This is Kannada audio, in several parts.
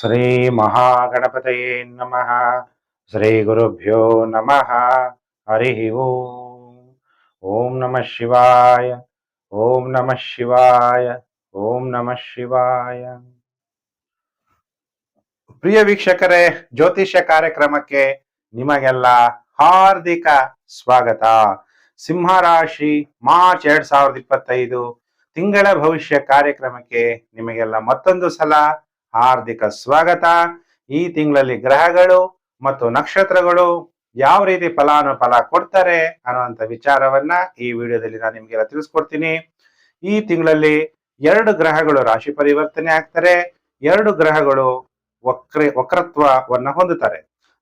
ಶ್ರೀ ಮಹಾಗಣಪತಯೇ ನಮಃ. ಶ್ರೀ ಗುರುಭ್ಯೋ ನಮಃ. ಹರಿ ಓಂ. ಓಂ ನಮಃ ಶಿವಾಯ. ಓಂ ನಮಃ ಶಿವಾಯ. ಓಂ ನಮಃ ಶಿವಾಯ. ಪ್ರಿಯ ವೀಕ್ಷಕರೇ, ಜ್ಯೋತಿಷ್ಯ ಕಾರ್ಯಕ್ರಮಕ್ಕೆ ನಿಮಗೆಲ್ಲ ಹಾರ್ದಿಕ ಸ್ವಾಗತ. ಸಿಂಹರಾಶಿ, ಮಾರ್ಚ್ ಎರಡ್ ಸಾವಿರದ ಇಪ್ಪತ್ತೈದು ತಿಂಗಳ ಭವಿಷ್ಯ ಕಾರ್ಯಕ್ರಮಕ್ಕೆ ನಿಮಗೆಲ್ಲ ಮತ್ತೊಂದು ಸಲ ಹಾರ್ದಿಕ ಸ್ವಾಗತ. ಈ ತಿಂಗಳಲ್ಲಿ ಗ್ರಹಗಳು ಮತ್ತು ನಕ್ಷತ್ರಗಳು ಯಾವ ರೀತಿ ಫಲಾನುಫಲ ಕೊಡ್ತಾರೆ ಅನ್ನುವಂಥ ವಿಚಾರವನ್ನ ಈ ವಿಡಿಯೋದಲ್ಲಿ ನಾನು ನಿಮಗೆಲ್ಲ ತಿಳಿಸ್ಕೊಡ್ತೀನಿ. ಈ ತಿಂಗಳಲ್ಲಿ ಎರಡು ಗ್ರಹಗಳು ರಾಶಿ ಪರಿವರ್ತನೆ ಆಗ್ತಾರೆ. ಎರಡು ಗ್ರಹಗಳು ವಕ್ರ, ವಕ್ರತ್ವವನ್ನ ಹೊಂದುತ್ತಾರೆ.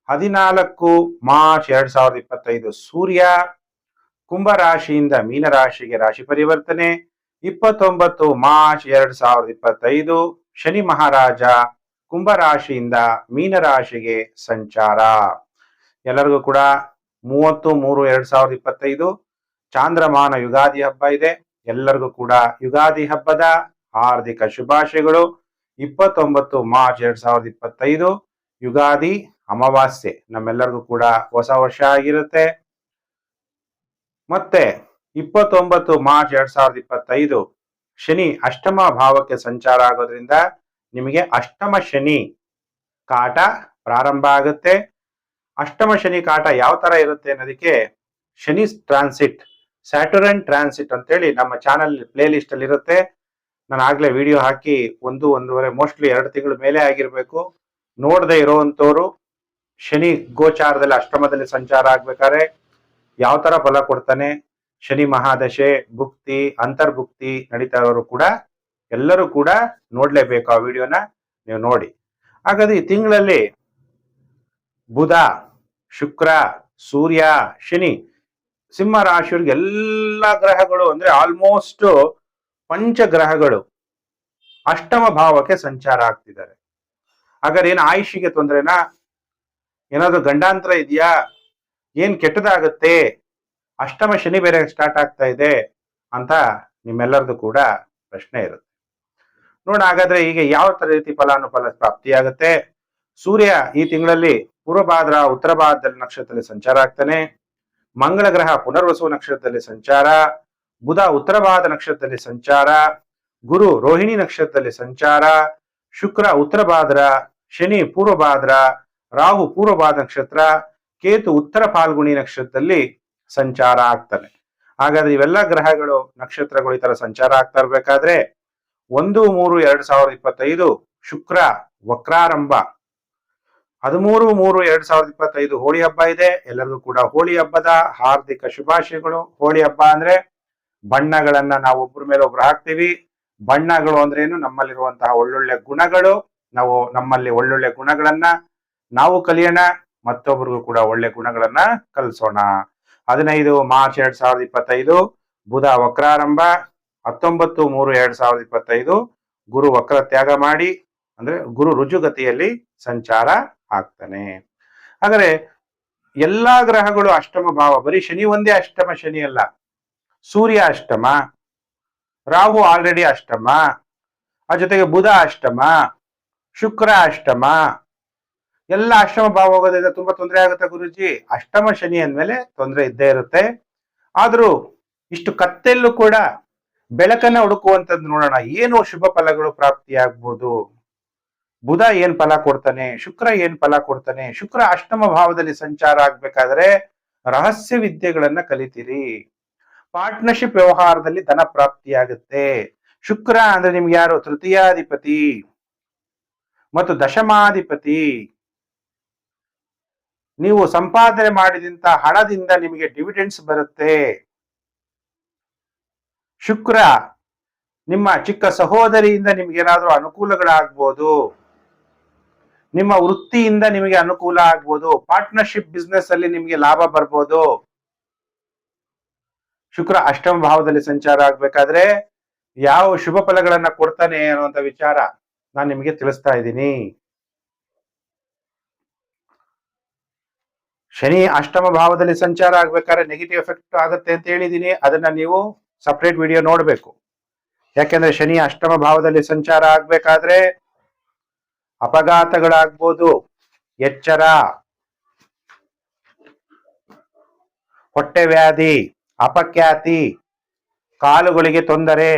ಹದಿನಾಲ್ಕು ಮಾರ್ಚ್ ಎರಡ್ ಸಾವಿರದ ಇಪ್ಪತ್ತೈದು ಸೂರ್ಯ ಕುಂಭ ರಾಶಿಯಿಂದ ಮೀನ ರಾಶಿಗೆ ರಾಶಿ ಪರಿವರ್ತನೆ. ಇಪ್ಪತ್ತೊಂಬತ್ತು ಮಾರ್ಚ್ ಎರಡ್ ಸಾವಿರದ ಇಪ್ಪತ್ತೈದು ಶನಿ ಮಹಾರಾಜ ಕುಂಭ ರಾಶಿಯಿಂದ ಮೀನ ರಾಶಿಗೆ ಸಂಚಾರ. ಎಲ್ಲರಿಗೂ ಕೂಡ ಮೂವತ್ತು ಮೂರು ಎರಡ್ ಸಾವಿರದ ಇಪ್ಪತ್ತೈದು ಚಾಂದ್ರಮಾನ ಯುಗಾದಿ ಹಬ್ಬ ಇದೆ. ಎಲ್ಲರಿಗೂ ಕೂಡ ಯುಗಾದಿ ಹಬ್ಬದ ಹಾರ್ದಿಕ ಶುಭಾಶಯಗಳು. ಇಪ್ಪತ್ತೊಂಬತ್ತು ಮಾರ್ಚ್ ಎರಡ್ ಸಾವಿರದ ಇಪ್ಪತ್ತೈದು ಯುಗಾದಿ ಅಮಾವಾಸ್ಯೆ. ನಮ್ಮೆಲ್ಲರಿಗೂ ಕೂಡ ಹೊಸ ವರ್ಷ ಆಗಿರುತ್ತೆ. ಮತ್ತೆ ಇಪ್ಪತ್ತೊಂಬತ್ತು ಮಾರ್ಚ್ ಎರಡ್ ಸಾವಿರದ ಇಪ್ಪತ್ತೈದು ಶನಿ ಅಷ್ಟಮ ಭಾವಕ್ಕೆ ಸಂಚಾರ ಆಗೋದ್ರಿಂದ ನಿಮಗೆ ಅಷ್ಟಮ ಶನಿ ಕಾಟ ಪ್ರಾರಂಭ ಆಗುತ್ತೆ. ಅಷ್ಟಮ ಶನಿ ಕಾಟ ಯಾವ ತರ ಇರುತ್ತೆ ಅನ್ನೋದಕ್ಕೆ ಶನಿ ಟ್ರಾನ್ಸಿಟ್ ಸ್ಯಾಟುರನ್ ಟ್ರಾನ್ಸಿಟ್ ಅಂತೇಳಿ ನಮ್ಮ ಚಾನಲ್ ಪ್ಲೇ ಲಿಸ್ಟ್ ಅಲ್ಲಿ ಇರುತ್ತೆ. ನಾನು ಆಗ್ಲೇ ವಿಡಿಯೋ ಹಾಕಿ ಒಂದು, ಒಂದೂವರೆ ಮೋಸ್ಟ್ಲಿ ಎರಡು ತಿಂಗಳ ಮೇಲೆ ಆಗಿರ್ಬೇಕು. ನೋಡದೆ ಇರೋವಂಥವ್ರು ಶನಿ ಗೋಚಾರದಲ್ಲಿ ಅಷ್ಟಮದಲ್ಲಿ ಸಂಚಾರ ಆಗ್ಬೇಕಾದ್ರೆ ಯಾವ ತರ ಫಲ ಕೊಡ್ತಾನೆ ಶನಿ ಮಹಾದಶೆ, ಭುಕ್ತಿ, ಅಂತರ್ಭುಕ್ತಿ ನಡೀತಾ ಇರೋರು ಕೂಡ ಎಲ್ಲರೂ ಕೂಡ ನೋಡ್ಲೇಬೇಕು ಆ ವಿಡಿಯೋನ ನೀವು ನೋಡಿ. ಹಾಗಾದ್ರೆ ಈ ತಿಂಗಳಲ್ಲಿ ಬುಧ, ಶುಕ್ರ, ಸೂರ್ಯ, ಶನಿ, ಸಿಂಹ ರಾಶಿಯವ್ರಿಗೆ ಎಲ್ಲ ಗ್ರಹಗಳು ಅಂದ್ರೆ ಆಲ್ಮೋಸ್ಟ್ ಪಂಚಗ್ರಹಗಳು ಅಷ್ಟಮ ಭಾವಕ್ಕೆ ಸಂಚಾರ ಆಗ್ತಿದ್ದಾರೆ. ಹಾಗಾದ್ರೆ ಏನು ಆಯುಷಿಗೆ ತೊಂದ್ರೆನಾ? ಏನಾದ್ರೂ ಗಂಡಾಂತರ ಇದೆಯಾ? ಏನ್ ಕೆಟ್ಟದಾಗತ್ತೆ? ಅಷ್ಟಮ ಶನಿ ಬೇರೆ ಸ್ಟಾರ್ಟ್ ಆಗ್ತಾ ಇದೆ ಅಂತ ನಿಮ್ಮೆಲ್ಲರದು ಕೂಡ ಪ್ರಶ್ನೆ ಇರುತ್ತೆ. ನೋಡ ಹಾಗಾದ್ರೆ ಈಗ ಯಾವ ತರ ರೀತಿ ಫಲಾನುಫಲ ಪ್ರಾಪ್ತಿಯಾಗುತ್ತೆ? ಸೂರ್ಯ ಈ ತಿಂಗಳಲ್ಲಿ ಪೂರ್ವಭಾದ್ರ ಉತ್ತರ ಭಾದ್ರ ನಕ್ಷತ್ರದಲ್ಲಿ ಸಂಚಾರ ಆಗ್ತಾನೆ. ಮಂಗಳ ಗ್ರಹ ಪುನರ್ವಸು ನಕ್ಷತ್ರದಲ್ಲಿ ಸಂಚಾರ. ಬುಧ ಉತ್ತರ ಭಾರತ ನಕ್ಷತ್ರದಲ್ಲಿ ಸಂಚಾರ. ಗುರು ರೋಹಿಣಿ ನಕ್ಷತ್ರದಲ್ಲಿ ಸಂಚಾರ. ಶುಕ್ರ ಉತ್ತರ ಭಾದ್ರ ಶನಿ ಪೂರ್ವಭಾದ್ರ, ರಾಹು ಪೂರ್ವ ಭಾದ್ರ ನಕ್ಷತ್ರ, ಕೇತು ಉತ್ತರ ಫಾಲ್ಗುಣಿ ನಕ್ಷತ್ರದಲ್ಲಿ ಸಂಚಾರ ಆಗ್ತಾನೆ ಹಾಗಾದ್ರೆ ಇವೆಲ್ಲ ಗ್ರಹಗಳು, ನಕ್ಷತ್ರಗಳು ಈ ತರ ಸಂಚಾರ ಆಗ್ತಾ ಇರ್ಬೇಕಾದ್ರೆ, ಒಂದು, ಮೂರು, ಎರಡ್ ಸಾವಿರದ ಇಪ್ಪತ್ತೈದು ಶುಕ್ರ, ವಕ್ರಾರಂಭ. ಹದಿಮೂರು, ಮೂರು, ಎರಡ್ ಸಾವಿರದ ಇಪ್ಪತ್ತೈದು ಹೋಳಿ ಹಬ್ಬ ಇದೆ. ಎಲ್ಲರಿಗೂ ಕೂಡ ಹೋಳಿ ಹಬ್ಬದ ಹಾರ್ದಿಕ ಶುಭಾಶಯಗಳು. ಹೋಳಿ ಹಬ್ಬ ಅಂದ್ರೆ ಬಣ್ಣಗಳನ್ನ ನಾವು ಒಬ್ಬರ ಮೇಲೆ ಒಬ್ರು ಹಾಕ್ತೀವಿ. ಬಣ್ಣಗಳು ಅಂದ್ರೇನು ನಮ್ಮಲ್ಲಿರುವಂತಹ ಒಳ್ಳೊಳ್ಳೆ ಗುಣಗಳು. ನಾವು ನಮ್ಮಲ್ಲಿ ಒಳ್ಳೊಳ್ಳೆ ಗುಣಗಳನ್ನ ನಾವು ಕಲಿಯೋಣ. ಮತ್ತೊಬ್ಬರಿಗೂ ಕೂಡ ಒಳ್ಳೆ ಗುಣಗಳನ್ನ ಕಲಿಸೋಣ. ಹದಿನೈದು ಮಾರ್ಚ್ ಎರಡ್ ಸಾವಿರದ ಇಪ್ಪತ್ತೈದು, ಬುಧ ವಕ್ರಾರಂಭ, ಹತ್ತೊಂಬತ್ತು ಮೂರು ಎರಡ್ ಸಾವಿರದ ಇಪ್ಪತ್ತೈದು, ಗುರು ವಕ್ರ ತ್ಯಾಗ ಮಾಡಿ, ಅಂದ್ರೆ ಗುರು ರುಜುಗತಿಯಲ್ಲಿ ಸಂಚಾರ ಆಗ್ತಾನೆ. ಆದರೆ ಎಲ್ಲಾ ಗ್ರಹಗಳು ಅಷ್ಟಮ ಭಾವ, ಬರೀ ಶನಿ ಒಂದೇ ಅಷ್ಟಮ, ಶನಿ ಅಲ್ಲ. ಸೂರ್ಯ ಅಷ್ಟಮ, ರಾಹು ಆಲ್ರೆಡಿ ಅಷ್ಟಮ, ಆ ಜೊತೆಗೆ ಬುಧ ಅಷ್ಟಮ, ಶುಕ್ರ ಅಷ್ಟಮ ಎಲ್ಲ ಅಷ್ಟಮ ಭಾವ ಹೋಗೋದ್ರಿಂದ ತುಂಬಾ ತೊಂದರೆ ಆಗುತ್ತೆ ಗುರುಜಿ. ಅಷ್ಟಮ ಶನಿ ಅಂದ್ಮೇಲೆ ತೊಂದರೆ ಇದ್ದೇ ಇರುತ್ತೆ. ಆದ್ರೂ ಇಷ್ಟು ಕತ್ತೆಲ್ಲೂ ಕೂಡ ಬೆಳಕನ್ನ ಹುಡುಕುವಂತದ್ದು ನೋಡೋಣ. ಏನು ಶುಭ ಫಲಗಳು ಪ್ರಾಪ್ತಿಯಾಗ್ಬೋದು? ಬುಧ ಏನ್ ಫಲ ಕೊಡ್ತಾನೆ? ಶುಕ್ರ ಏನ್ ಫಲ ಕೊಡ್ತಾನೆ? ಶುಕ್ರ ಅಷ್ಟಮ ಭಾವದಲ್ಲಿ ಸಂಚಾರ ಆಗ್ಬೇಕಾದ್ರೆ ರಹಸ್ಯ ವಿದ್ಯೆಗಳನ್ನ ಕಲಿತೀರಿ. ಪಾರ್ಟ್ನರ್ಶಿಪ್ ವ್ಯವಹಾರದಲ್ಲಿ ಧನ ಪ್ರಾಪ್ತಿಯಾಗುತ್ತೆ. ಶುಕ್ರ ಅಂದ್ರೆ ನಿಮ್ಗೆ ಯಾರು? ತೃತೀಯಾಧಿಪತಿ ಮತ್ತು ದಶಮಾಧಿಪತಿ. ನೀವು ಸಂಪಾದನೆ ಮಾಡಿದಂತ ಹಣದಿಂದ ನಿಮಗೆ ಡಿವಿಡೆಂಡ್ಸ್ ಬರುತ್ತೆ. ಶುಕ್ರ, ನಿಮ್ಮ ಚಿಕ್ಕ ಸಹೋದರಿಯಿಂದ ನಿಮ್ಗೆ ಏನಾದ್ರೂ ಅನುಕೂಲಗಳಾಗ್ಬೋದು. ನಿಮ್ಮ ವೃತ್ತಿಯಿಂದ ನಿಮಗೆ ಅನುಕೂಲ ಆಗ್ಬೋದು. ಪಾರ್ಟ್ನರ್ಶಿಪ್ ಬಿಸ್ನೆಸ್ ಅಲ್ಲಿ ನಿಮಗೆ ಲಾಭ ಬರ್ಬೋದು. ಶುಕ್ರ ಅಷ್ಟಮ ಭಾವದಲ್ಲಿ ಸಂಚಾರ ಆಗ್ಬೇಕಾದ್ರೆ ಯಾವ ಶುಭ ಫಲಗಳನ್ನ ಕೊಡ್ತಾನೆ ಅನ್ನುವಂತ ವಿಚಾರ ನಾನು ನಿಮಗೆ ತಿಳಿಸ್ತಾ ಇದ್ದೀನಿ. ಶನಿ ಅಷ್ಟಮ ಭಾವದಲ್ಲಿ ಸಂಚಾರ ಆಗ್ಬೇಕಾದ್ರೆ ನೆಗೆಟಿವ್ ಎಫೆಕ್ಟ್ ಆಗುತ್ತೆ ಅಂತ ಹೇಳಿದೀನಿ. ಅದನ್ನ ನೀವು ಸಪ್ರೇಟ್ ವಿಡಿಯೋ ನೋಡ್ಬೇಕು. ಯಾಕೆಂದ್ರೆ ಶನಿ ಅಷ್ಟಮ ಭಾವದಲ್ಲಿ ಸಂಚಾರ ಆಗ್ಬೇಕಾದ್ರೆ ಅಪಘಾತಗಳಾಗ್ಬೋದು, ಎಚ್ಚರ, ಹೊಟ್ಟೆ ವ್ಯಾಧಿ, ಅಪಖ್ಯಾತಿ, ಕಾಲುಗಳಿಗೆ ತೊಂದರೆ,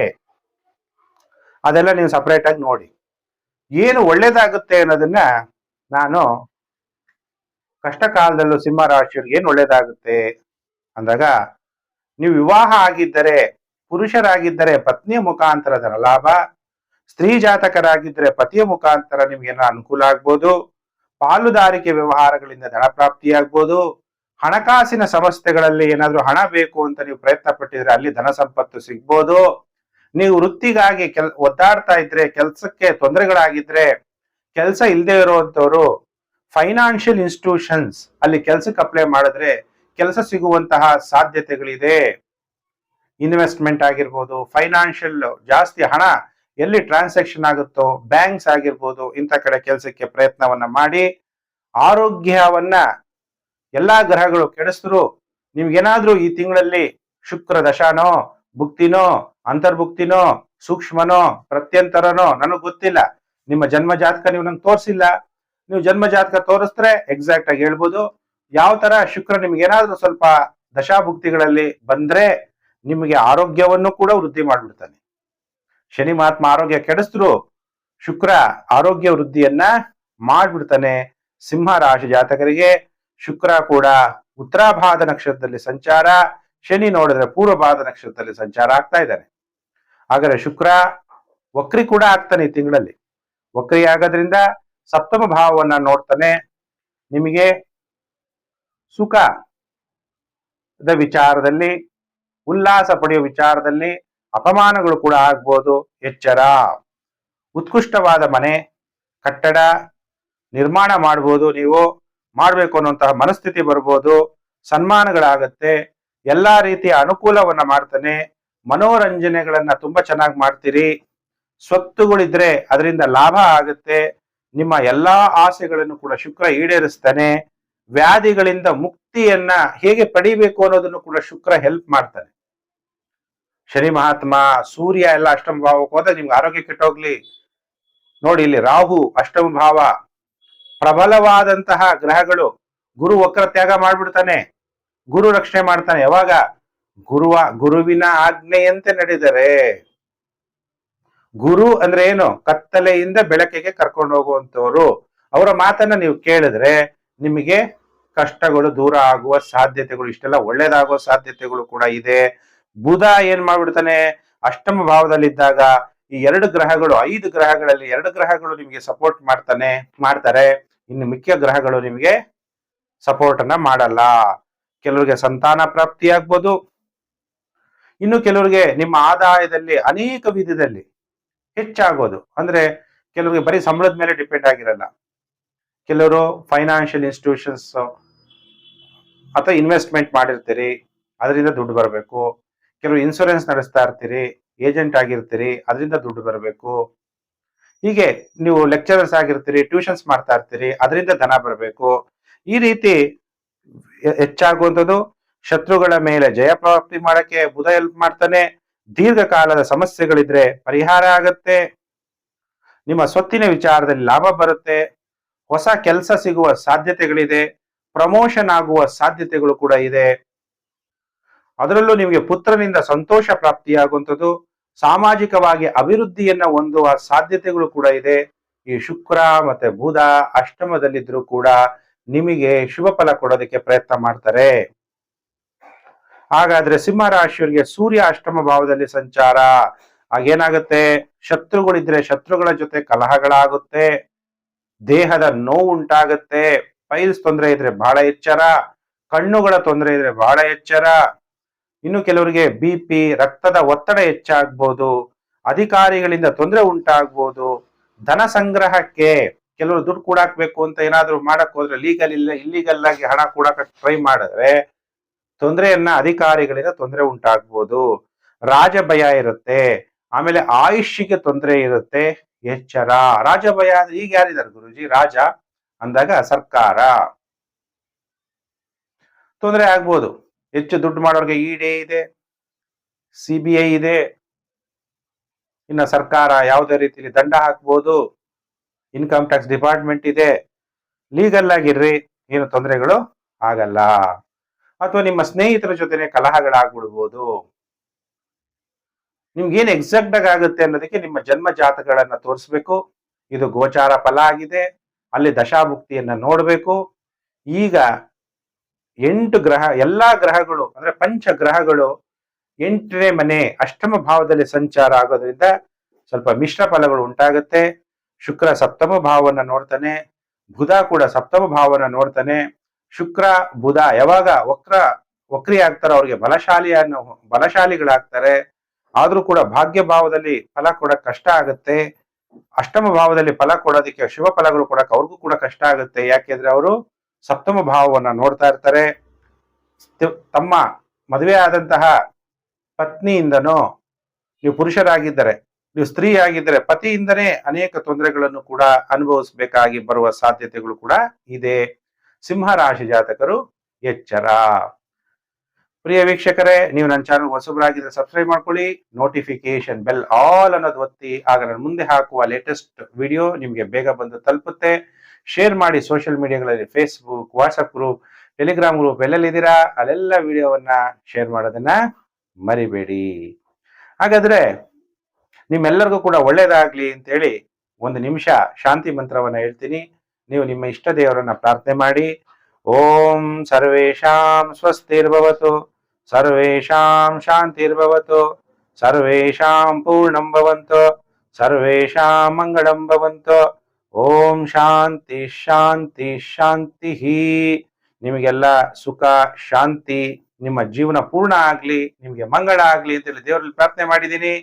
ಅದೆಲ್ಲ ನೀವು ಸಪ್ರೇಟ್ ಆಗಿ ನೋಡಿ. ಏನು ಒಳ್ಳೇದಾಗುತ್ತೆ ಅನ್ನೋದನ್ನ ನಾನು ಕಷ್ಟ ಕಾಲದಲ್ಲೂ ಸಿಂಹ ರಾಶಿಯವ್ರಿಗೆ ಏನು ಒಳ್ಳೇದಾಗುತ್ತೆ? ಅಂದಾಗ ನೀವು ವಿವಾಹ ಆಗಿದ್ದರೆ, ಪುರುಷರಾಗಿದ್ದರೆ ಪತ್ನಿಯ ಮುಖಾಂತರ ಧನಲಾಭ ಸ್ತ್ರೀ ಜಾತಕರಾಗಿದ್ದರೆ ಪತಿಯ ಮುಖಾಂತರ ನಿಮ್ಗೆ ಏನೋ ಅನುಕೂಲ ಆಗ್ಬೋದು, ಪಾಲುದಾರಿಕೆ ವ್ಯವಹಾರಗಳಿಂದ ಧನ ಪ್ರಾಪ್ತಿಯಾಗ್ಬೋದು ಹಣಕಾಸಿನ ಸಮಸ್ಯೆಗಳಲ್ಲಿ ಏನಾದ್ರೂ ಹಣ ಬೇಕು ಅಂತ ನೀವು ಪ್ರಯತ್ನ ಪಟ್ಟಿದ್ರೆ ಅಲ್ಲಿ ಧನ ಸಂಪತ್ತು ಸಿಗ್ಬೋದು. ನೀವು ವೃತ್ತಿಗಾಗಿ ಕೆಲ್, ಒದ್ದಾಡ್ತಾ ಇದ್ರೆ, ಕೆಲಸಕ್ಕೆ ತೊಂದರೆಗಳಾಗಿದ್ರೆ, ಕೆಲಸ ಇಲ್ಲದೆ ಇರುವಂತವ್ರು ಫೈನಾನ್ಷಿಯಲ್ ಇನ್ಸ್ಟಿಟ್ಯೂಷನ್ಸ್ ಅಲ್ಲಿ ಕೆಲಸಕ್ಕೆ ಅಪ್ಲೈ ಮಾಡಿದ್ರೆ ಕೆಲಸ ಸಿಗುವಂತಹ ಸಾಧ್ಯತೆಗಳಿದೆ. ಇನ್ವೆಸ್ಟ್ಮೆಂಟ್ ಆಗಿರ್ಬೋದು ಫೈನಾನ್ಷಿಯಲ್ ಜಾಸ್ತಿ ಹಣ ಎಲ್ಲಿ ಟ್ರಾನ್ಸಾಕ್ಷನ್ ಆಗುತ್ತೋ ಬ್ಯಾಂಕ್ಸ್ ಆಗಿರ್ಬೋದು, ಇಂಥ ಕಡೆ ಕೆಲಸಕ್ಕೆ ಪ್ರಯತ್ನವನ್ನ ಮಾಡಿ, ಆರೋಗ್ಯವನ್ನ ಎಲ್ಲಾ ಗ್ರಹಗಳು ಕೆಡಿಸಿದ್ರು, ನಿಮ್ಗೇನಾದ್ರೂ ಈ ತಿಂಗಳಲ್ಲಿ ಶುಕ್ರ ದಶಾನೋ, ಭುಕ್ತಿನೋ, ಅಂತರ್ಭುಕ್ತಿನೋ, ಸೂಕ್ಷ್ಮನೋ, ಪ್ರತ್ಯಂತರನೋ, ನನಗ್ ಗೊತ್ತಿಲ್ಲ. ನಿಮ್ಮ ಜನ್ಮ ಜಾತಕ ನೀವು ನಂಗೆ ತೋರಿಸಿಲ್ಲ. ನೀವು ಜನ್ಮ ಜಾತಕ ತೋರಿಸಿದ್ರೆ ಎಕ್ಸಾಕ್ಟ್ ಆಗಿ ಹೇಳ್ಬೋದು. ಯಾವ ತರ ಶುಕ್ರ ನಿಮ್ಗೆ ಏನಾದ್ರೂ ಸ್ವಲ್ಪ ದಶಾಭುಕ್ತಿಗಳಲ್ಲಿ ಬಂದ್ರೆ ನಿಮಗೆ ಆರೋಗ್ಯವನ್ನು ಕೂಡ ವೃದ್ಧಿ ಮಾಡ್ಬಿಡ್ತಾನೆ. ಶನಿ ಮಹಾತ್ಮ ಆರೋಗ್ಯ ಕೆಡಿಸಿದ್ರು ಶುಕ್ರ ಆರೋಗ್ಯ ವೃದ್ಧಿಯನ್ನ ಮಾಡ್ಬಿಡ್ತಾನೆ. ಸಿಂಹ ರಾಶಿ ಜಾತಕರಿಗೆ ಶುಕ್ರ ಕೂಡ ಉತ್ತರಾಭಾದ ನಕ್ಷತ್ರದಲ್ಲಿ ಸಂಚಾರ, ಶನಿ ನೋಡಿದ್ರೆ ಪೂರ್ವಭಾದ ನಕ್ಷತ್ರದಲ್ಲಿ ಸಂಚಾರ ಆಗ್ತಾ ಇದ್ದಾನೆ. ಆದರೆ ಶುಕ್ರ ವಕ್ರಿ ಕೂಡ ಆಗ್ತಾನೆ ಈ ತಿಂಗಳಲ್ಲಿ. ವಕ್ರಿ ಆಗೋದ್ರಿಂದ ಸಪ್ತಮ ಭಾವವನ್ನ ನೋಡ್ತಾನೆ. ನಿಮಗೆ ಸುಖದ ವಿಚಾರದಲ್ಲಿ, ಉಲ್ಲಾಸ ಪಡೆಯುವ ವಿಚಾರದಲ್ಲಿ ಅಪಮಾನಗಳು ಕೂಡ ಆಗ್ಬೋದು. ಎಚ್ಚರ. ಉತ್ಕೃಷ್ಟವಾದ ಮನೆ, ಕಟ್ಟಡ ನಿರ್ಮಾಣ ಮಾಡ್ಬೋದು ನೀವು. ಮಾಡ್ಬೇಕು ಅನ್ನುವಂತಹ ಮನಸ್ಥಿತಿ ಬರ್ಬೋದು. ಸನ್ಮಾನಗಳಾಗತ್ತೆ. ಎಲ್ಲಾ ರೀತಿಯ ಅನುಕೂಲವನ್ನ ಮಾಡ್ತಾನೆ. ಮನೋರಂಜನೆಗಳನ್ನ ತುಂಬಾ ಚೆನ್ನಾಗಿ ಮಾಡ್ತೀರಿ. ಸ್ವತ್ತುಗಳಿದ್ರೆ ಅದರಿಂದ ಲಾಭ ಆಗುತ್ತೆ. ನಿಮ್ಮ ಎಲ್ಲಾ ಆಸೆಗಳನ್ನು ಕೂಡ ಶುಕ್ರ ಈಡೇರಿಸ್ತಾನೆ. ವ್ಯಾಧಿಗಳಿಂದ ಮುಕ್ತಿಯನ್ನ ಹೇಗೆ ಪಡಿಬೇಕು ಅನ್ನೋದನ್ನು ಕೂಡ ಶುಕ್ರ ಹೆಲ್ಪ್ ಮಾಡ್ತಾನೆ. ಶನಿ ಮಹಾತ್ಮ, ಸೂರ್ಯ ಎಲ್ಲ ಅಷ್ಟಮ ಭಾವಕ್ಕೆ ಹೋದಾಗ ನಿಮ್ಗೆ ಆರೋಗ್ಯ ಕೆಟ್ಟೋಗ್ಲಿ ನೋಡಿ ಇಲ್ಲಿ ರಾಹು ಅಷ್ಟಮ ಭಾವ. ಪ್ರಬಲವಾದಂತಹ ಗ್ರಹಗಳು. ಗುರು ವಕ್ರ ತ್ಯಾಗ ಮಾಡ್ಬಿಡ್ತಾನೆ. ಗುರು ರಕ್ಷಣೆ ಮಾಡ್ತಾನೆ. ಯಾವಾಗ? ಗುರುವ, ಗುರುವಿನ ಆಜ್ಞೆಯಂತೆ ನಡೆದರೆ. ಗುರು ಅಂದ್ರೆ ಏನು? ಕತ್ತಲೆಯಿಂದ ಬೆಳಕಿಗೆ ಕರ್ಕೊಂಡು ಹೋಗುವಂತವರು ಅವರ ಮಾತನ್ನ ನೀವು ಕೇಳಿದ್ರೆ ನಿಮಗೆ ಕಷ್ಟಗಳು ದೂರ ಆಗುವ ಸಾಧ್ಯತೆಗಳು, ಇಷ್ಟೆಲ್ಲ ಒಳ್ಳೇದಾಗುವ ಸಾಧ್ಯತೆಗಳು ಕೂಡ ಇದೆ. ಬುಧ ಏನ್ ಮಾಡ್ಬಿಡ್ತಾನೆ? ಅಷ್ಟಮ ಭಾವದಲ್ಲಿದ್ದಾಗ ಈ ಎರಡು ಗ್ರಹಗಳು, ಐದು ಗ್ರಹಗಳಲ್ಲಿ ಎರಡು ಗ್ರಹಗಳು ನಿಮಗೆ ಸಪೋರ್ಟ್ ಮಾಡ್ತಾನೆ, ಮಾಡ್ತಾರೆ. ಇನ್ನು ಮುಖ್ಯ ಗ್ರಹಗಳು ನಿಮಗೆ ಸಪೋರ್ಟ್ ಅನ್ನ ಮಾಡಲ್ಲ. ಕೆಲವರಿಗೆ ಸಂತಾನ ಪ್ರಾಪ್ತಿ ಆಗ್ಬೋದು. ಇನ್ನು ಕೆಲವರಿಗೆ ನಿಮ್ಮ ಆದಾಯದಲ್ಲಿ ಅನೇಕ ವಿಧದಲ್ಲಿ ಹೆಚ್ಚಾಗೋದು. ಅಂದ್ರೆ ಕೆಲವರಿಗೆ ಬರೀ ಸಂಬಳದ ಮೇಲೆ ಡಿಪೆಂಡ್ ಆಗಿರಲ್ಲ. ಕೆಲವರು ಫೈನಾನ್ಷಿಯಲ್ ಇನ್ಸ್ಟಿಟ್ಯೂಷನ್ಸ್ ಅಥವಾ ಇನ್ವೆಸ್ಟ್ಮೆಂಟ್ ಮಾಡಿರ್ತೀರಿ, ಅದರಿಂದ ದುಡ್ಡು ಬರಬೇಕು. ಕೆಲವರು ಇನ್ಶೂರೆನ್ಸ್ ನಡೆಸ್ತಾ ಇರ್ತೀರಿ ಏಜೆಂಟ್ ಆಗಿರ್ತೀರಿ, ಅದರಿಂದ ದುಡ್ಡು ಬರಬೇಕು. ಹೀಗೆ ನೀವು ಲೆಕ್ಚರರ್ಸ್ ಆಗಿರ್ತೀರಿ ಟ್ಯೂಷನ್ಸ್ ಮಾಡ್ತಾ ಇರ್ತೀರಿ, ಅದರಿಂದ ಧನ ಬರಬೇಕು. ಈ ರೀತಿ ಹೆಚ್ಚಾಗುವಂಥದ್ದು ಶತ್ರುಗಳ ಮೇಲೆ ಜಯ ಪ್ರಾಪ್ತಿ ಮಾಡಕ್ಕೆ ಬುಧ ಹೆಲ್ಪ್ ಮಾಡ್ತಾನೆ ದೀರ್ಘಕಾಲದ ಸಮಸ್ಯೆಗಳಿದ್ರೆ ಪರಿಹಾರ ಆಗತ್ತೆ. ನಿಮ್ಮ ಸ್ವತ್ತಿನ ವಿಚಾರದಲ್ಲಿ ಲಾಭ ಬರುತ್ತೆ. ಹೊಸ ಕೆಲಸ ಸಿಗುವ ಸಾಧ್ಯತೆಗಳಿದೆ. ಪ್ರಮೋಷನ್ ಆಗುವ ಸಾಧ್ಯತೆಗಳು ಕೂಡ ಇದೆ. ಅದರಲ್ಲೂ ನಿಮಗೆ ಪುತ್ರನಿಂದ ಸಂತೋಷ ಪ್ರಾಪ್ತಿಯಾಗುವಂಥದ್ದು. ಸಾಮಾಜಿಕವಾಗಿ ಅಭಿವೃದ್ಧಿಯನ್ನ ಹೊಂದುವ ಸಾಧ್ಯತೆಗಳು ಕೂಡ ಇದೆ. ಈ ಶುಕ್ರ ಮತ್ತೆ ಬುಧ ಅಷ್ಟಮದಲ್ಲಿದ್ರು ಕೂಡ ನಿಮಗೆ ಶುಭ ಫಲ ಕೊಡೋದಕ್ಕೆ ಪ್ರಯತ್ನ ಮಾಡ್ತಾರೆ. ಹಾಗಾದ್ರೆ ಸಿಂಹ ರಾಶಿಯವರಿಗೆ ಸೂರ್ಯ ಅಷ್ಟಮ ಭಾವದಲ್ಲಿ ಸಂಚಾರ. ಆಗೇನಾಗುತ್ತೆ ಶತ್ರುಗಳಿದ್ರೆ ಶತ್ರುಗಳ ಜೊತೆ ಕಲಹಗಳಾಗುತ್ತೆ. ದೇಹದ ನೋವು ಉಂಟಾಗುತ್ತೆ. ಪೈಲ್ಸ್ ತೊಂದರೆ ಇದ್ರೆ ಬಹಳ ಎಚ್ಚರ. ಕಣ್ಣುಗಳ ತೊಂದರೆ ಇದ್ರೆ ಬಹಳ ಎಚ್ಚರ. ಇನ್ನು ಕೆಲವರಿಗೆ ಬಿ ಪಿ, ರಕ್ತದ ಒತ್ತಡ ಹೆಚ್ಚಾಗ್ಬೋದು. ಅಧಿಕಾರಿಗಳಿಂದ ತೊಂದರೆ ಉಂಟಾಗ್ಬೋದು. ಧನ ಸಂಗ್ರಹಕ್ಕೆ ಕೆಲವರು ದುಡ್ಡು ಕೂಡಾಕ್ಬೇಕು ಅಂತ ಏನಾದ್ರು ಮಾಡಕ್ ಹೋದ್ರೆ ಲೀಗಲ್ ಇಲ್ಲ ಇಲ್ಲಿಗಲ್ ಆಗಿ ಹಣ ಕೂಡಕ್ಕೆ ಟ್ರೈ ಮಾಡಿದ್ರೆ ತೊಂದರೆಯನ್ನ ಅಧಿಕಾರಿಗಳಿಂದ ತೊಂದರೆ ಉಂಟಾಗ್ಬೋದು. ರಾಜಭಯ ಇರುತ್ತೆ. ಆಮೇಲೆ ಆಯುಷ್ಯಕ್ಕೆ ತೊಂದರೆ ಇರುತ್ತೆ. ಎಚ್ಚರ. ರಾಜ ಭಯ ಈಗ ಯಾರಿದ್ದಾರೆ ಗುರುಜಿ? ರಾಜ ಅಂದಾಗ ಸರ್ಕಾರ. ತೊಂದರೆ ಆಗ್ಬೋದು. ಹೆಚ್ಚು ದುಡ್ಡು ಮಾಡೋರ್ಗೆ ಇಡಿ ಇದೆ. ಸಿ ಬಿ ಐ ಇದೆ. ಇನ್ನ ಸರ್ಕಾರ ಯಾವುದೇ ರೀತಿಯಲ್ಲಿ ದಂಡ ಹಾಕ್ಬೋದು. ಇನ್ಕಮ್ ಟ್ಯಾಕ್ಸ್ ಡಿಪಾರ್ಟ್ಮೆಂಟ್ ಇದೆ. ಲೀಗಲ್ ಆಗಿರ್ರಿ. ಏನು ತೊಂದರೆಗಳು ಆಗಲ್ಲ. ಅಥವಾ ನಿಮ್ಮ ಸ್ನೇಹಿತರ ಜೊತೆನೆ ಕಲಹಗಳಾಗ್ಬಿಡ್ಬೋದು. ನಿಮ್ಗೇನು ಎಕ್ಸಾಕ್ಟ್ ಆಗಿ ಆಗುತ್ತೆ ಅನ್ನೋದಕ್ಕೆ ನಿಮ್ಮ ಜನ್ಮ ಜಾತಕಗಳನ್ನ ತೋರಿಸ್ಬೇಕು. ಇದು ಗೋಚಾರ ಫಲ ಆಗಿದೆ. ಅಲ್ಲಿ ದಶಾಭುಕ್ತಿಯನ್ನ ನೋಡ್ಬೇಕು. ಈಗ ಎಂಟು ಗ್ರಹ, ಎಲ್ಲಾ ಗ್ರಹಗಳು ಅಂದ್ರೆ ಪಂಚ ಗ್ರಹಗಳು ಎಂಟನೇ ಮನೆ ಅಷ್ಟಮ ಭಾವದಲ್ಲಿ ಸಂಚಾರ ಆಗೋದ್ರಿಂದ ಸ್ವಲ್ಪ ಮಿಶ್ರ ಫಲಗಳು ಉಂಟಾಗುತ್ತೆ. ಶುಕ್ರ ಸಪ್ತಮ ಭಾವವನ್ನ ನೋಡ್ತಾನೆ. ಬುಧ ಕೂಡ ಸಪ್ತಮ ಭಾವನ ನೋಡ್ತಾನೆ. ಶುಕ್ರ, ಬುಧ ಯಾವಾಗ ವಕ್ರ ವಕ್ರಿ ಆಗ್ತಾರೋ ಅವ್ರಿಗೆ ಬಲಶಾಲಿ ಅನ್ನೋ ಬಲಶಾಲಿಗಳಾಗ್ತಾರೆ. ಆದ್ರೂ ಕೂಡ ಭಾಗ್ಯ ಭಾವದಲ್ಲಿ ಫಲ ಕೊಡಕ್ ಕಷ್ಟ ಆಗುತ್ತೆ. ಅಷ್ಟಮ ಭಾವದಲ್ಲಿ ಫಲ ಕೊಡೋದಕ್ಕೆ ಶುಭ ಫಲಗಳು ಕೊಡಕ್ಕೆ ಅವ್ರಿಗೂ ಕೂಡ ಕಷ್ಟ ಆಗುತ್ತೆ. ಯಾಕೆಂದ್ರೆ ಅವರು ಸಪ್ತಮ ಭಾವವನ್ನ ನೋಡ್ತಾ ಇರ್ತಾರೆ. ತಮ್ಮ ಮದುವೆ ಆದಂತಹ ಪತ್ನಿಯಿಂದನೋ, ನೀವು ಪುರುಷರಾಗಿದ್ದರೆ, ನೀವು ಸ್ತ್ರೀ ಆಗಿದ್ದರೆ ಪತಿಯಿಂದನೇ ಅನೇಕ ತೊಂದರೆಗಳನ್ನು ಕೂಡ ಅನುಭವಿಸಬೇಕಾಗಿ ಬರುವ ಸಾಧ್ಯತೆಗಳು ಕೂಡ ಇದೆ. ಸಿಂಹ ರಾಶಿ ಜಾತಕರು ಎಚ್ಚರ. ಪ್ರಿಯ ವೀಕ್ಷಕರೇ, ನೀವು ನನ್ನ ಚಾನಲ್ ಹೊಸಬರಾಗಿದ್ರೆ ಸಬ್ಸ್ಕ್ರೈಬ್ ಮಾಡ್ಕೊಳ್ಳಿ ನೋಟಿಫಿಕೇಶನ್ ಬೆಲ್ ಆಲ್ ಅನ್ನೋದು ಒತ್ತಿ, ಆಗ ನಾನು ಮುಂದೆ ಹಾಕುವ ಲೇಟೆಸ್ಟ್ ವಿಡಿಯೋ ನಿಮಗೆ ಬೇಗ ಬಂದು ತಲುಪುತ್ತೆ. ಶೇರ್ ಮಾಡಿ social ಮೀಡಿಯಾಗಳಲ್ಲಿ Facebook WhatsApp group Telegram group ಎಲ್ಲೆಲ್ಲಿದ್ದೀರಾ ಅಲ್ಲೆಲ್ಲ ವಿಡಿಯೋವನ್ನ ಶೇರ್ ಮಾಡೋದನ್ನ ಮರಿಬೇಡಿ. ಹಾಗಾದ್ರೆ ನಿಮ್ಮೆಲ್ಲರಿಗೂ ಕೂಡ ಒಳ್ಳೇದಾಗ್ಲಿ ಅಂತೇಳಿ ಒಂದು ನಿಮಿಷ ಶಾಂತಿ ಮಂತ್ರವನ್ನ ಹೇಳ್ತೀನಿ. ನೀವು ನಿಮ್ಮ ಇಷ್ಟ ದೇವರನ್ನ ಪ್ರಾರ್ಥನೆ ಮಾಡಿ, ಓಂ ಸರ್ವೇಶಾಂ ಸ್ವಸ್ತಿರ್ಭವತು ಸರ್ವೇಶಾಂ ಶಾಂತಿರ್ಭವತು ಸರ್ವೇಶಾಂ ಪೂರ್ಣಂ ಭವಂತು ಸರ್ವೇಶಾಂ ಮಂಗಳಂ ಭವಂತು, ಓಂ ಶಾಂತಿ ಶಾಂತಿ ಶಾಂತಿ ನಿಮಗೆಲ್ಲ ಸುಖ, ಶಾಂತಿ, ನಿಮ್ಮ ಜೀವನ ಪೂರ್ಣ ಆಗ್ಲಿ, ನಿಮಗೆ ಮಂಗಳ ಆಗ್ಲಿ ಅಂತೇಳಿ ದೇವರಲ್ಲಿ ಪ್ರಾರ್ಥನೆ ಮಾಡಿದ್ದೀನಿ.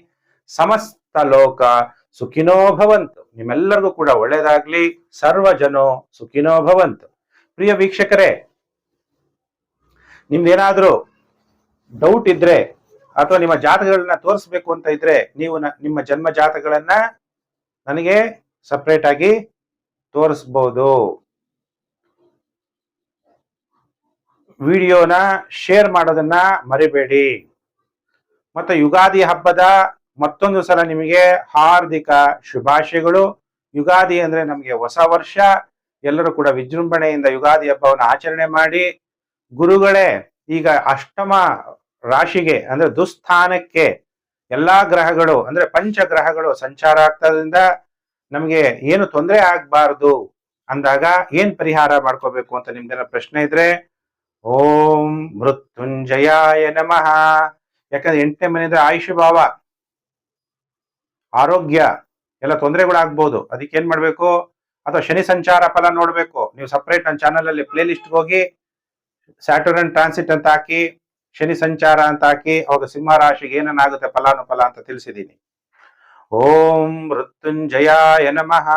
ಸಮಸ್ತ ಲೋಕ ಸುಖಿನೋ ಭವಂತು. ನಿಮ್ಮೆಲ್ಲರಿಗೂ ಕೂಡ ಒಳ್ಳೆಯದಾಗಲಿ. ಸರ್ವ ಜನೋ ಸುಖಿನೋ ಭವಂತು. ಪ್ರಿಯ ವೀಕ್ಷಕರೇ, ನಿಮ್ದೇನಾದ್ರೂ ಡೌಟ್ ಇದ್ರೆ ಅಥವಾ ನಿಮ್ಮ ಜಾತಕಗಳನ್ನ ತೋರಿಸ್ಬೇಕು ಅಂತ ಇದ್ರೆ ನೀವು ನಿಮ್ಮ ಜನ್ಮ ಜಾತಕಗಳನ್ನ ನನಗೆ ಸಪ್ರೇಟ್ ಆಗಿ ತೋರಿಸ್ಬೋದು. ವಿಡಿಯೋನ ಶೇರ್ ಮಾಡೋದನ್ನ ಮರಿಬೇಡಿ. ಮತ್ತೆ ಯುಗಾದಿ ಹಬ್ಬದ ಮತ್ತೊಂದು ಸಲ ನಿಮಗೆ ಹಾರ್ದಿಕ ಶುಭಾಶಯಗಳು. ಯುಗಾದಿ ಅಂದ್ರೆ ನಮಗೆ ಹೊಸ ವರ್ಷ. ಎಲ್ಲರೂ ಕೂಡ ವಿಜೃಂಭಣೆಯಿಂದ ಯುಗಾದಿ ಹಬ್ಬವನ್ನು ಆಚರಣೆ ಮಾಡಿ. ಗುರುಗಳೇ, ಈಗ ಅಷ್ಟಮ ರಾಶಿಗೆ ಅಂದ್ರೆ ದುಸ್ಥಾನಕ್ಕೆ ಎಲ್ಲಾ ಗ್ರಹಗಳು ಅಂದ್ರೆ ಪಂಚ ಗ್ರಹಗಳು ಸಂಚಾರ ಆಗ್ತದ್ರಿಂದ ನಮಗೆ ಏನು ತೊಂದರೆ ಆಗ್ಬಾರ್ದು ಅಂದಾಗ ಏನ್ ಪರಿಹಾರ ಮಾಡ್ಕೋಬೇಕು ಅಂತ ನಿಮ್ದೆಲ್ಲ ಪ್ರಶ್ನೆ ಇದ್ರೆ, ಓಂ ಮೃತ್ಯುಂಜಯಾಯ ನಮಃ. ಯಾಕಂದ್ರೆ ಎಂಟನೇ ಮನೆ ಅಂದ್ರೆ ಆಯುಷ್ಯ ಭಾವ ಆರೋಗ್ಯ ಎಲ್ಲ ತೊಂದರೆಗಳಾಗ್ಬೋದು. ಅದಕ್ಕೆ ಏನ್ ಮಾಡ್ಬೇಕು? ಅಥವಾ ಶನಿ ಸಂಚಾರ ಫಲ ನೋಡ್ಬೇಕು. ನೀವು ಸಪ್ರೇಟ್ ನನ್ನ ಚಾನಲ್ ಅಲ್ಲಿ ಪ್ಲೇ ಲಿಸ್ಟ್ ಹೋಗಿ ಸ್ಯಾಟರ್ನ್ ಟ್ರಾನ್ಸಿಟ್ ಅಂತ ಹಾಕಿ, ಶನಿ ಸಂಚಾರ ಅಂತ ಹಾಕಿ, ಅವಾಗ ಸಿಂಹ ರಾಶಿಗೆ ಏನನ್ನಾಗುತ್ತೆ ಫಲಾನುಫಲ ಅಂತ ತಿಳಿಸಿದ್ದೀನಿ ಓಂ ಮೃತ್ಯುಂಜಯಾಯ ನಮಃ.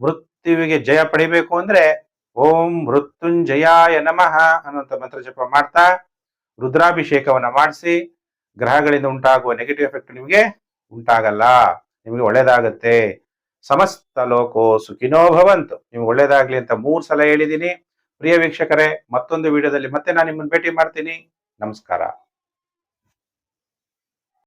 ಮೃತ್ಯುವಿಗೆ ಜಯ ಪಡಿಬೇಕು ಅಂದ್ರೆ, ಓಂ ಮೃತ್ಯುಂಜಯಾಯ ನಮಃ ಅನ್ನುವಂಥ ಮಂತ್ರ ಜಪ ಮಾಡ್ತಾ, ರುದ್ರಾಭಿಷೇಕವನ್ನ ಮಾಡಿಸಿ, ಗ್ರಹಗಳಿಂದ ಉಂಟಾಗುವ ನೆಗೆಟಿವ್ ಎಫೆಕ್ಟ್ ನಿಮಗೆ ಉಂಟಾಗಲ್ಲ, ನಿಮಗೆ ಒಳ್ಳೇದಾಗುತ್ತೆ. ಸಮಸ್ತ ಲೋಕೋ ಸುಖಿನೋ ಭವಂತು. ನಿಮ್ಗೆ ಒಳ್ಳೇದಾಗ್ಲಿ ಅಂತ ಮೂರು ಸಲ ಹೇಳಿದ್ದೀನಿ. ಪ್ರಿಯ ವೀಕ್ಷಕರೇ, ಮತ್ತೊಂದು ವಿಡಿಯೋದಲ್ಲಿ ಮತ್ತೆ ನಾನು ನಿಮ್ಮನ್ನು ಭೇಟಿ ಮಾಡ್ತೀನಿ. ನಮಸ್ಕಾರ.